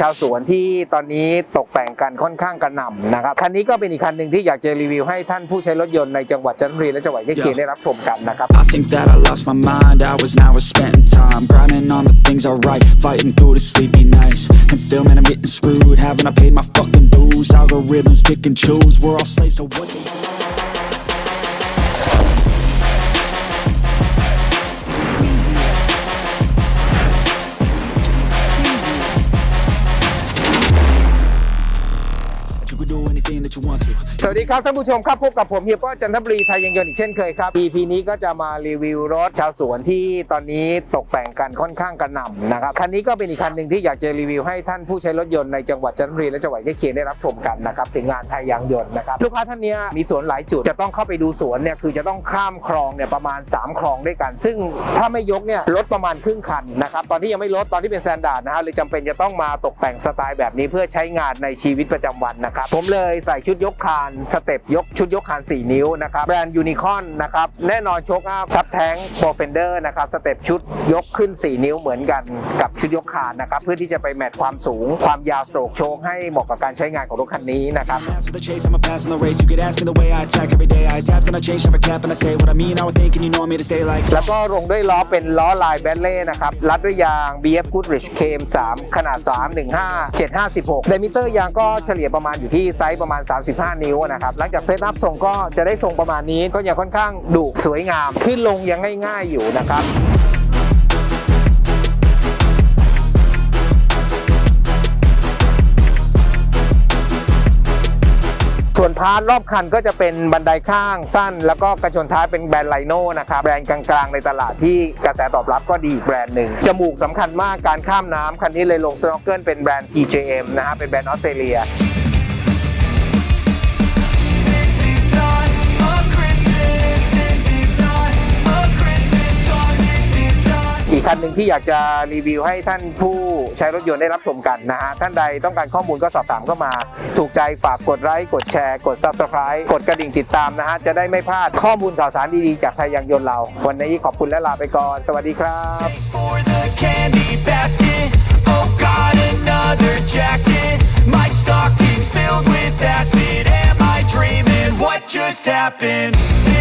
ชาวสวนที่ตอนนี้ตกแต่งกันค่อนข้างกระหน่ำนะครับคันนี้ก็เป็นอีกคันหนึ่งที่อยากจะรีวิวให้ท่านผู้ใช้รถยนต์ในจังหวัดจันทบุรีและจังหวัดใกล้เคียงได้รับชมกันนะครับ I think that I lost my mind, hours and hours spent in time Grinding on the things I write, fighting through the sleepy nights And still man I'm getting screwed, haven't I paid my fucking dues Algorithms pick and choose, we're all slaves to what สวัสดีครับท่านผู้ชมครับพบกับผมเฮียป้อจันทบุรีไทยยังยนต์อีกเช่นเคยครับ EP นี้ก็จะมารีวิวรถชาวสวนที่ตอนนี้ตกแต่งกันค่อนข้างกระหน่ำนะครับคันนี้ก็เป็นอีกคันหนึ่งที่อยากจะรีวิวให้ท่านผู้ใช้รถยนต์ในจังหวัดจันทบุรีและจังหวัดใกล้เคียงได้รับชมกันนะครับถึงงานไทยยางยนต์นะครับลูกค้าท่านนี้มีสวนหลายจุดจะต้องเข้าไปดูสวนเนี่ยคือจะต้องข้ามคลองเนี่ยประมาณ 3 คลองด้วยกัน ซึ่งถ้าไม่ยกเนี่ยรถประมาณครึ่งคันนะครับตอนที่ยังไม่ลดตอนที่เป็นแซนดาร์ดนะฮะเลยจำเป็นจะต้องมาตกแต่งสไตล์แบบนี้เพื่อใช้งานในชีวิตประจำวันนะครับผมเลยใส่ชุดยกคานสเต็ปยกชุดยกคาน 4 นิ้วนะครับแบรนด์ยูนิคอนนะครับแน่นอนโชคอัพซับแทงโปรเฟนเดอร์นะครับสเต็ปชุดยกขึ้น 4 นิ้วเหมือนกันกับชุดยกคานนะครับเพื่อที่จะไปแมทความสูง ความยาวสโตรกโชคให้เหมาะกับการใช้งานของรถคันนี้นะครับ and I change, never cap, and I say what I mean. I was thinking you know me to stay like แล้วก็ลงด้วยล้อเป็นล้อลายแบนเล่นะครับ รัดด้วยยาง BF Goodrich KM3 ขนาด 315 7516ไดมิเตอร์ยางก็เฉลี่ยประมาณอยู่ที่ไซส์ประมาณ 35 นิ้วนะครับ หลังจากเซตอัพส่งก็จะได้ส่งประมาณนี้ก็ยังค่อนข้างดุสวยงาม ขึ้นลงยังง่าย ๆอยู่นะครับ ส่วนพาร์ทรอบคันก็จะเป็นบันไดข้างสั้น แล้วก็กระชนท้ายเป็นแบรนด์ไลโน่นะครับแบรนด์กลางๆในตลาดที่กระแสตอบรับก็ดีอีกแบรนด์หนึ่งจมูกสำคัญมากการข้ามน้ำคันนี้เลยลงสโนว์เกิลเป็นแบรนด์ TJM นะฮะเป็นแบรนด์ออสเตรเลียอีกคันหนึ่งที่อยากจะรีวิวให้ท่านผู้ ใช้รถยนต์ได้รับชมกันนะฮะท่านใดต้องการข้อมูลก็สอบถามเข้ามา ถูกใจฝากกดไลค์กดแชร์กด Subscribe กดกระดิ่งติดตามนะฮะจะได้ไม่พลาดข้อมูลข่าวสารดีๆจากไทยยางยนต์เรา วันนี้ขอบคุณและลาไปก่อน สวัสดีครับ just happened?